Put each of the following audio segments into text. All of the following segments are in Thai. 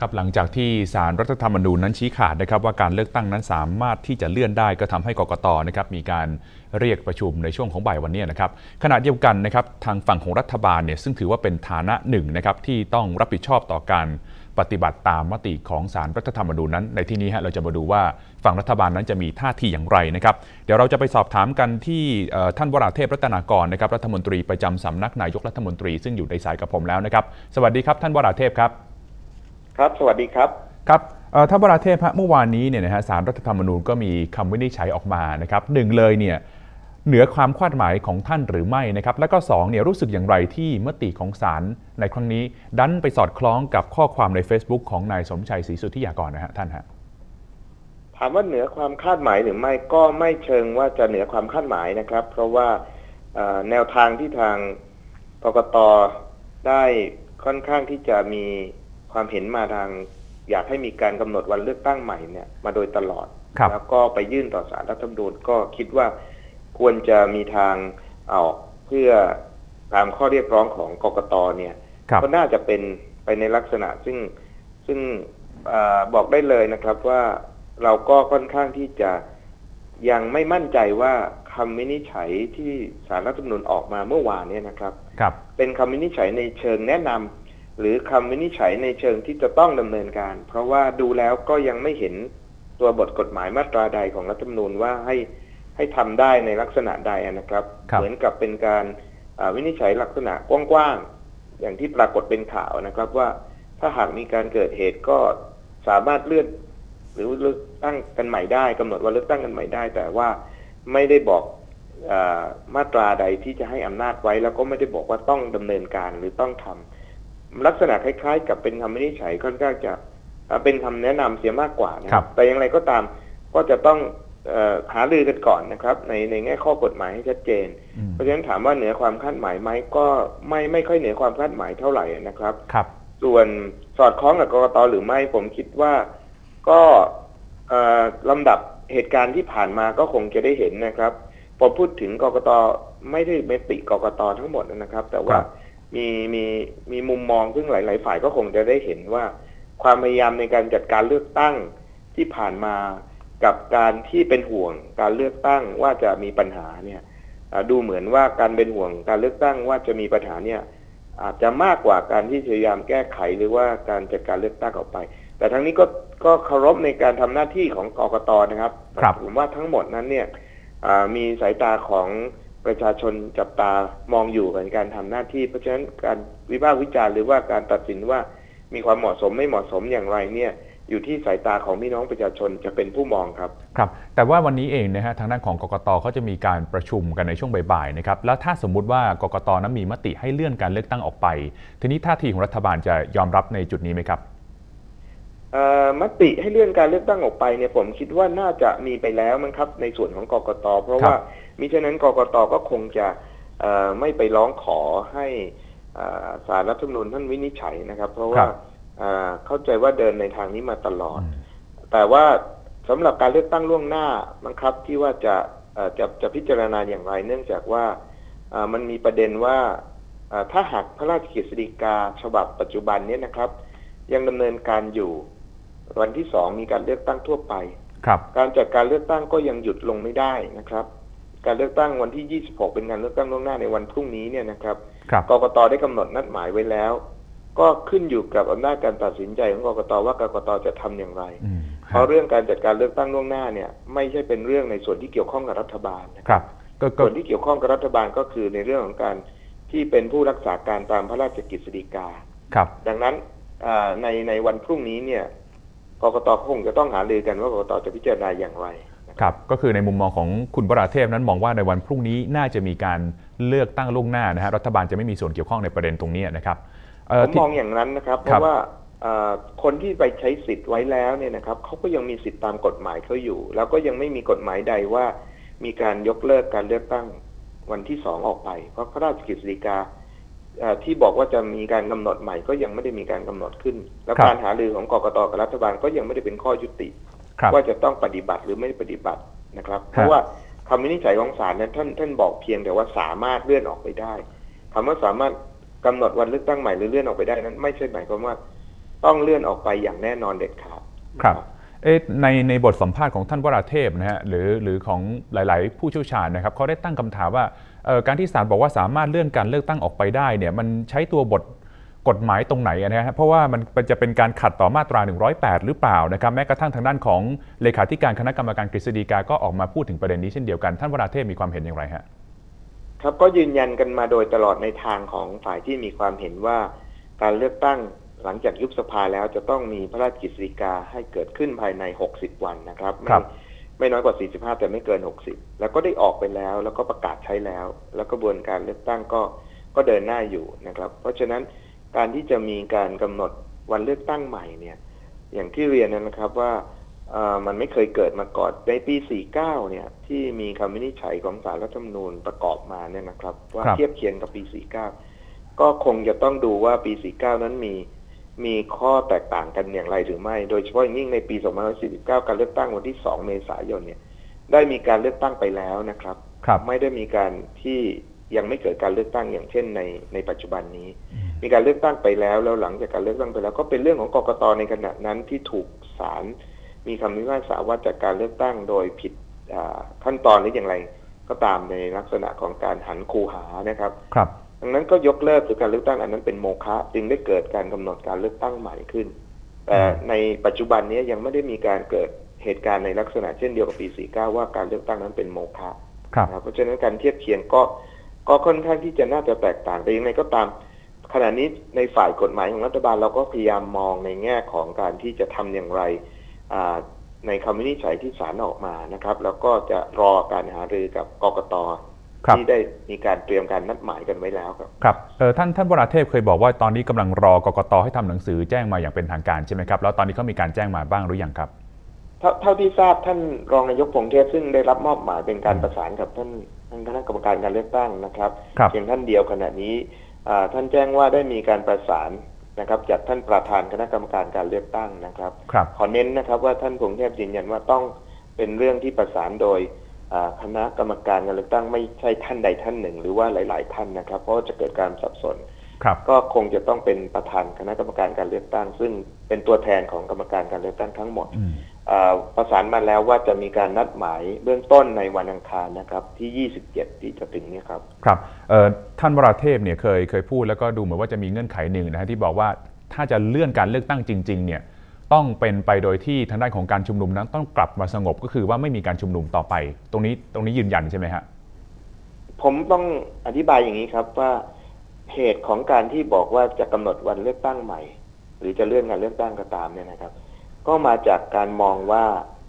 ครับหลังจากที่สารรัฐธรรมนูญนั้นชี้ขาดนะครับว่าการเลือกตั้งนั้นสามารถที่จะเลื่อนได้ก็ทำให้กกตนะครับมีการเรียกประชุมในช่วงของบ่ายวันนี้นะครับขณะเดียวกันนะครับทางฝั่งของรัฐบาลเนี่ยซึ่งถือว่าเป็นฐานะหนึ่งนะครับที่ต้องรับผิดชอบต่อการปฏิบัติตามมติของสารรัฐธรรมนูญนั้น ในที่นี้ฮะเราจะมาดูว่าฝั่งรัฐบาลนั้นจะมีท่าทีอย่างไรนะครับ เดี๋ยวเราจะไปสอบถามกันที่ท่านวราเทพรัตนากรนะครับรัฐมนตรีประจำสำนักนายกรัฐมนตรีซึ่งอยู่ในสายกับผมแล้วนะครับ สวัสดีครับท่านวราเทพครับ ครับสวัสดีครับครับท่านวราเทพเมื่อวานนี้เนี่ยนะฮะสารรัฐธรรมนูญก็มีคำวินิจฉัยออกมานะครับหนึ่งเลยเนี่ยเหนือความคาดหมายของท่านหรือไม่นะครับ แล้วก็2เนี่ยรู้สึกอย่างไรที่มติของศาลในครั้งนี้ ดันไปสอดคล้องกับข้อความใน Facebook ของนายสมชัยศรีสุทธิยากรนะฮะท่านฮะถามว่าเหนือความคาดหมายหรือไม่ก็ไม่เชิงว่าจะเหนือความคาดหมายนะครับ เพราะว่าแนวทางที่ทางกกตได้ค่อนข้างที่จะมี ความเห็นมาทางอยากให้มีการกำหนดวันเลือกตั้งใหม่เนี่ยมาโดยตลอด แล้วก็ไปยื่นต่อสารรัฐธรรมนูญก็คิดว่าควรจะมีทางเอาเพื่อตามข้อเรียกร้องของกกตเนี่ยก็น่าจะเป็นไปในลักษณะซึ่งซึ่งอบอกได้เลยนะครับว่าเราก็ค่อนข้างที่จะยังไม่มั่นใจว่าคำวินิจฉัยที่สารรัฐธรรมนูญออกมาเมื่อวานนี้นะครับครับเป็นคำวินิจฉัยในเชิงแนะนำ หรือคำวินิจฉัยในเชิงที่จะต้องดำเนินการ เพราะว่าดูแล้วก็ยังไม่เห็นตัวบทกฎหมายมาตราใดของรัฐธรรมนูญว่าให้ให้ทำได้ในลักษณะใดนะครับรบเหมือนกับเป็นการวินิจฉัยลักษณะกว้างๆอย่างที่ปรากฏเป็นข่าวนะครับว่าถ้าหากมีการเกิดเหตุก็สามารถเลื่อนหรือเลือกตั้งกันใหม่ได้กำหนดว่าเลือกตั้งกันใหม่ได้ แต่ว่าไม่ได้บอกอมาตราใดที่จะให้อำนาจไว้ แล้วก็ไม่ได้บอกว่าต้องดำเนินการหรือต้องทำ ลักษณะคล้าย ๆ กับเป็นคำวินิจฉัยค่อนข้างจะเป็นคำแนะนำเสียมากกว่านะครับ แต่อย่างไรก็ตามก็จะต้องหาลือกันก่อนนะครับ ในในแง่ข้อกฎหมายให้ชัดเจน เพราะฉะนั้นถามว่าเหนือความคาดหมายไหมก็ไม่ไม่ค่อยเหนือความคาดหมายเท่าไหร่นะครับครับ ส่วนสอดคล้องกับกรกตหรือไม่ผมคิดว่าก็ลำดับเหตุการณ์ที่ผ่านมาก็คงจะได้เห็นนะครับพอพูดถึงกรกตไม่ได้เมติกรกตทั้งหมดนะครับ แต่ว่า มีมีมีมุมมองซึ่งหลาย ๆ ฝ่ายก็คงจะได้เห็นว่า ความพยายามในการจัดการเลือกตั้งที่ผ่านมากับการที่เป็นห่วงการเลือกตั้งว่าจะมีปัญหาเนี่ยดูเหมือนว่าการเป็นห่วงการเลือกตั้งว่าจะมีปัญหาเนี่ยอาจจะมากกว่าการที่พยายามแก้ไขหรือว่าการจัดการเลือกตั้งออกไป แต่ทั้งนี้ก็ก็เคารพในการทำหน้าที่ของกกตนะครับรบผมว่าทั้งหมดนั้นเนี่ยมีสายตาของ ประชาชนจับตามองอยู่ในการทำหน้าที่ เพราะฉะนั้นการวิพากษ์วิจารณ์หรือว่าการตัดสินว่ามีความเหมาะสมไม่เหมาะสมอย่างไรเนี่ยอยู่ที่สายตาของพี่น้องประชาชนจะเป็นผู้มองครับครับแต่ว่าวันนี้เองนะฮะทางด้านของกกตเขาจะมีการประชุมกันในช่วงบ่ายๆนะครับแล้วถ้าสมมุติว่ากกตนั้นมีมติให้เลื่อนการเลือกตั้งออกไป ทีนี้ท่าทีของรัฐบาลจะยอมรับในจุดนี้ไหมครับมติให้เลื่อนการเลือกตั้งออกไปเนี่ยผมคิดว่าน่าจะมีไปแล้วมั้งครับในส่วนของกกตเพราะว่า มิฉะนั้นกกตก็คงจะไม่ไปร้องขอให้สารรัฐธรรมนูญท่านวินิจฉัยนะครับ เพราะว่าเข้าใจว่าเดินในทางนี้มาตลอด แต่ว่าสำหรับการเลือกตั้งล่วงหน้าบังคับที่ว่าจะจะจะพิจารณาอย่างไร เนื่องจากว่ามันมีประเด็นว่าถ้าหากพระราชกฤษฎีกาฉบับปัจจุบันนี้นะครับ ยังดำเนินการอยู่ วันที่สองมีการเลือกตั้งทั่วไป ครับ การจัดการเลือกตั้งก็ยังหยุดลงไม่ได้นะครับ การเลือกตั้งวันที่ 26 เป็นการเลือกตั้งล่วงหน้าในวันพรุ่งนี้เนี่ยนะครับกกตได้กำหนดนัดหมายไว้แล้ว ก็ขึ้นอยู่กับอำนาจการตัดสินใจของกรกตว่ากรกตจะทำอย่างไร เพราะเรื่องการจัดการเลือกตั้งล่วงหน้าเนี่ย ไม่ใช่เป็นเรื่องในส่วนที่เกี่ยวข้องกับรัฐบาลนะครับส่วนที่เกี่ยวข้องกับรัฐบาลก็คือในเรื่องของการที่เป็นผู้รักษาการตามพระราชกิจสีกาครับ ดังนั้นในในวันพรุ่งนี้เนี่ยกรกตคงจะต้องหารือกันว่ากรกตจะพิจารณาอย่างไร ครับก็คือในมุมมองของคุณบราเทพนั้นมองว่าในวันพรุ่งนี้น่าจะมีการเลือกตั้งล่วงหน้านะฮะรัฐบาลจะไม่มีส่วนเกี่ยวข้องในประเด็นตรงนี้นะครับผมมองอย่างนั้นนะครับเพราะว่าคนที่ไปใช้สิทธิ์ไว้แล้วเนี่ยนะครับเขาก็ยังมีสิทธิ์ตามกฎหมายเขาอยู่ แล้วก็ยังไม่มีกฎหมายใดว่า มีการยกเลิกการเลือกตั้งวันที่สองออกไป เพราะพระราชกฤษฎีกาที่บอกว่าจะมีการกำหนดใหม่ก็ยังไม่ได้มีการกำหนดขึ้น แล้วการหารือของกกตกับรัฐบาลก็ยังไม่ได้เป็นข้อยุติ ว่าจะต้องปฏิบัติหรือไม่ปฏิบัตินะครับ เพราะว่าคำวินิจฉัยของศาลนั้นท่านท่านบอกเพียงแต่ว่าสามารถเลื่อนออกไปได้คำว่าสามารถกำหนดวันเลือกตั้งใหม่หรือเลื่อนออกไปได้นั้น ไม่ใช่หมายความว่าต้องเลื่อนออกไปอย่างแน่นอนเด็ดขาดครับเอ๊ะในในบทสัมภาษณ์ของท่านวราเทพนะฮะหรือหรือของหลาย ๆ ผู้เชี่ยวชาญนะครับเขาได้ตั้งคำถามว่าเอ่อการที่ศาลบอกว่าสามารถเลื่อนการเลือกตั้งออกไปได้เนี่ยมันใช้ตัวบท กฎหมายตรงไหนนะฮะเพราะว่ามันมันจะเป็นการขัดต่อมาตรา 108 หรือเปล่านะครับแม้กระทั่งทางด้านของเลขาธิการคณะกรรมการกฤษฎีกาก็ออกมาพูดถึงประเด็นนี้เช่นเดียวกันท่านวราเทพมีความเห็นอย่างไรฮะครับก็ยืนยันกันมาโดยตลอดในทางของฝ่ายที่มีความเห็นว่าการเลือกตั้งหลังจากยุบสภาแล้วจะต้องมีพระราชกฤษฎีกาให้เกิดขึ้นภายใน 60 วันนะครับไม่ครับไม่น้อยกว่า 45 แต่ไม่เกิน 60 แล้วก็ได้ออกไปแล้ว แล้วก็ประกาศใช้แล้ว แล้วกระบวนการเลือกตั้งก็ก็เดินหน้าอยู่นะครับ เพราะฉะนั้น การที่จะมีการกำหนดวันเลือกตั้งใหม่เนี่ย อย่างที่เรียนนะครับว่าเอ่อมันไม่เคยเกิดมาก่อนในปี 49 เนี่ย ที่มีคำวินิจฉัยของศาลรัฐธรรมนูญประกอบมาเนี่ยนะครับ ว่าครับเทียบเคียงกับปี 49 ก็คงจะต้องดูว่าปี 49 นั้นมีมีข้อแตกต่างกันอย่างไรหรือไม่ โดยเฉพาะอย่างยิ่งในปี 2549 การเลือกตั้งวันที่ 2 เมษายนเนี่ย ได้มีการเลือกตั้งไปแล้วนะครับครับไม่ได้มีการที่ยังไม่เกิดการเลือกตั้งอย่างเช่นในในปัจจุบันนี้ มีการเลือกตั้งไปแล้ว แล้วหลังจากการเลือกตั้งไปแล้ว ก็เป็นเรื่องของกกตในขณะนั้นที่ถูกศาลมีคำพิพากษาว่าจากการเลือกตั้งโดยผิดอ่าขั้นตอนหรืออย่างไร ก็ตามในลักษณะของการหันคูหานะครับ ครับดังนั้นก็ยกเลิกหรือการเลือกตั้งอันนั้นเป็นโมฆะจึงได้เกิดการกำหนดการเลือกตั้งใหม่ขึ้นแต่ในปัจจุบันนี้ยังไม่ได้มีการเกิดเหตุการณ์ในลักษณะเช่นเดียวกับปี 49 ว่าการเลือกตั้งนั้นเป็นโมฆะครับนะครับเพราะฉะนั้นการเทียบเคียงก็ก็ค่อนข้างที่จะน่าจะแตกต่างแต่ยังไงก็ตาม ขณะนี้ในฝ่ายกฎหมายของรัฐบาลเราก็พยายามมองในแง่ของการที่จะทำอย่างไรอ่าในคำวินิจฉัยที่ศาลออกมานะครับ แล้วก็จะรอการหารือกับกกตครับที่ได้มีการเตรียมการนัดหมายกันไว้แล้วครับครับเออท่านท่านวราเทพเคยบอกว่าตอนนี้กำลังรอกกตให้ทำหนังสือแจ้งมาอย่างเป็นทางการใช่ไหมครับแล้วตอนนี้เขามีการแจ้งมาบ้างหรือยังครับเท่าเท่าที่ทราบท่านรองนายกพงษ์เทพซึ่งได้รับมอบหมายเป็นการประสานกับท่านท่านคณะกรรมการการเลือกตั้งนะครับครับเพียงท่านเดียวขณะนี้อ่า ท่านแจ้งว่าได้มีการประสานนะครับจากท่านประธานคณะกรรมการการเลือกตั้งนะครับครับขอเน้นนะครับว่าท่านพงษ์เทพยืนยันว่าต้องเป็นเรื่องที่ประสานโดยอ่าคณะกรรมการการเลือกตั้งไม่ใช่ท่านใดท่านหนึ่ง หรือว่าหลาย ๆ ท่านนะครับ เพราะว่าจะเกิดการสับสนครับก็คงจะต้องเป็นประธานคณะกรรมการการเลือกตั้ง ซึ่งเป็นตัวแทนของกรรมการการเลือกตั้งทั้งหมดอืมอ่า ประสานมาแล้วว่าจะมีการนัดหมายเบื้องต้นในวันอังคารนะครับที่ 27 ที่จะถึงนี้ครับครับเอ่อท่านวราเทพเนี่ยเคยเคยพูดแล้วก็ดูเหมือนว่าจะมีเงื่อนไขหนึ่งนะฮะที่บอกว่าถ้าจะเลื่อนการเลือกตั้งจริงๆเนี่ยต้องเป็นไปโดยที่ทางด้านของการชุมนุมนั้นต้องกลับมาสงบก็คือว่าไม่มีการชุมนุมต่อไป ตรงนี้ตรงนี้ยืนยันใช่ไหมฮะผมต้องอธิบายอย่างนี้ครับว่าเหตุของการที่บอกว่าจะกำหนดวันเลือกตั้งใหม่ หรือจะเลื่อนการเลือกตั้งก็ตามเนี่ยนะครับ ก็มาจากการมองว่า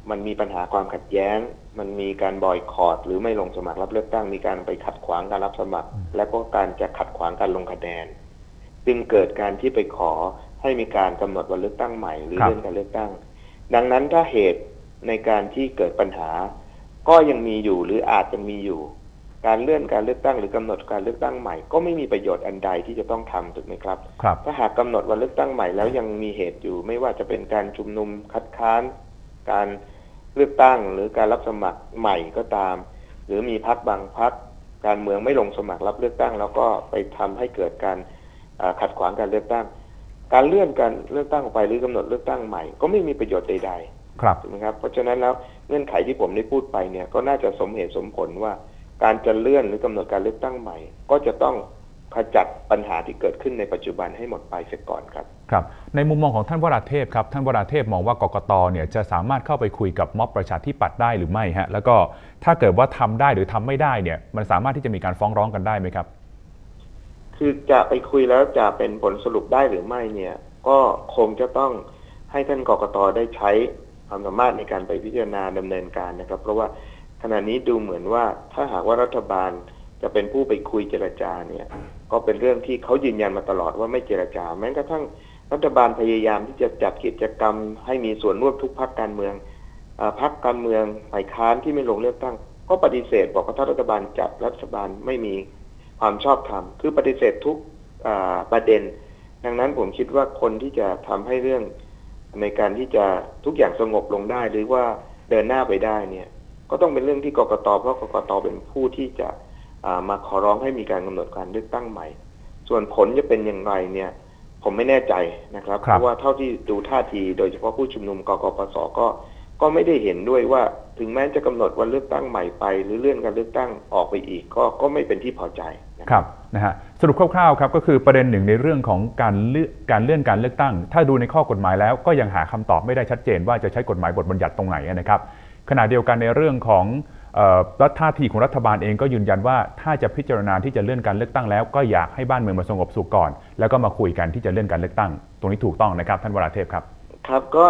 มันมีปัญหาความขัดแย้ง มันมีการบอยคอรดหรือไม่ลงสมัครรับเลือกตั้ง มีการไปขัดขวางการรับสมัคร และก็การจะขัดขวางการลงคะแนน จึงเกิดการที่ไปขอให้มีการกำหนดวันเลือกตั้งใหม่หรือครับเลื่อนการเลือกตั้ง ดังนั้นถ้าเหตุในการที่เกิดปัญหา ก็ยังมีอยู่หรืออาจจะมีอยู่ การเลื่อนการเลือกตั้งหรือกำหนดการเลือกตั้งใหม่ ก็ไม่มีประโยชน์อันใดที่จะต้องทำถูกไหมครับครับ ถ้าหากกำหนดวันเลือกตั้งใหม่แล้วยังมีเหตุอยู่ ไม่ว่าจะเป็นการชุมนุมคัดค้าน การเลือกตั้งหรือการรับสมัครใหม่ก็ตาม หรือมีพักบางพักการเมืองไม่ลงสมัครรับเลือกตั้ง แล้วก็ไปทำให้เกิดการอ่าขัดขวางการเลือกตั้ง การเลื่อนการเลือกตั้งออกไปหรือกำหนดเลือกตั้งใหม่ ก็ไม่มีประโยชน์ใดๆครับถูกไหมครับเพราะฉะนั้นแล้วเงื่อนไขที่ผมได้พูดไปเนี่ยก็น่าจะสมเหตุสมผลว่า การจะเลื่อนหรือกำหนดการเลือกตั้งใหม่ ก็จะต้องขจัดปัญหาที่เกิดขึ้นในปัจจุบันให้หมดไปเสียก่อนครับครับ ในมุมมองของท่านวราเทพครับ ท่านวราเทพมองว่ากกตเนี่ยจะสามารถเข้าไปคุยกับม็อบประชาธิปัตย์ได้หรือไม่ฮะแล้วก็ถ้าเกิดว่าทำได้หรือทำไม่ได้เนี่ยมันสามารถที่จะมีการฟ้องร้องกันได้ไหมครับ คือจะไปคุยแล้วจะเป็นผลสรุปได้หรือไม่เนี่ย ก็คงจะต้องให้ท่านกกตได้ใช้ความสามารถในการไปพิจารณาดำเนินการนะครับ เพราะว่า ขณะนี้ดูเหมือนว่าถ้าหากว่ารัฐบาลจะเป็นผู้ไปคุยเจรจาเนี่ย ก็เป็นเรื่องที่เขายืนยันมาตลอดว่าไม่เจรจา แม้กระทั่งรัฐบาลพยายามที่จะจัดกิจกรรม ให้มีส่วนร่วมทุกพรรคการเมืองอพรรคการเมืองฝ่ายค้านที่ไม่ลงเลือกตั้ง ก็ปฏิเสธบอกว่าถ้ารัฐบาลจัดรัฐบาลไม่มีความชอบธรรมคือปฏิเสธทุกประเด็น ดังนั้นผมคิดว่าคนที่จะทำให้เรื่องในการที่จะทุกอย่างสงบลงได้ หรือว่าเดินหน้าไปได้เนี่ย ก็ต้องเป็นเรื่องที่กกตเพราะกกตเป็นผู้ที่จะอ่ามาขอร้องให้มีการกำหนดการเลือกตั้งใหม่ ส่วนผลจะเป็นอย่างไรเนี่ย ผมไม่แน่ใจนะครับครับ เพราะว่าเท่าที่ดูท่าที โดยเฉพาะผู้ชุมนุมกกปสก็ก็ไม่ได้เห็นด้วยว่าถึงแม้จะกำหนดวันเลือกตั้งใหม่ไป หรือเลื่อนการเลือกตั้งออกไปอีกก็ก็ไม่เป็นที่พอใจนะครับนะฮะสรุปคร่าวๆครับก็คือประเด็นหนึ่งในเรื่องของการเลื่อนการเลื่อนการเลือกตั้ง ถ้าดูในข้อกฎหมายแล้วก็ยังหาคำตอบไม่ได้ชัดเจนว่าจะใช้กฎหมายบทบัญญัติตรงไหนนะครับ ขณะเดียวกันในเรื่องของเอ่อรัฐท่าทีของรัฐบาลเองก็ยืนยันว่า ถ้าจะพิจารณาที่จะเลื่อนการเลือกตั้งแล้วก็อยากให้บ้านเมืองมาสงบสุขก่อน แล้วก็มาคุยกันที่จะเลื่อนการเลือกตั้ง ตรงนี้ถูกต้องนะครับท่านวราเทพครับ ครับก็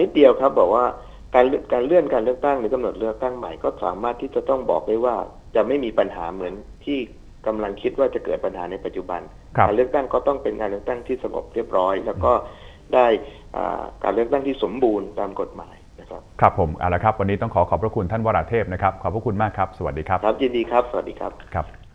นิดเดียวครับบอกว่าการเลื่อนการเลื่อนการเลือกตั้งหรือกำหนดเลือกตั้งใหม่ก็สามารถที่จะต้องบอกได้ว่าจะไม่มีปัญหาเหมือนที่กำลังคิดว่าจะเกิดปัญหาในปัจจุบันครับการเลือกตั้งก็ต้องเป็นการเลือกตั้งที่สงบเรียบร้อย แล้วก็ได้อ่าการเลือกตั้งที่สมบูรณ์ตามกฎหมายนะ ครับครับผมเอาละครับ วันนี้ต้องขอขอบพระคุณท่านวราเทพนะครับ ขอบพระคุณมากครับ สวัสดีครับ ครับยินดีครับ สวัสดีครับครับ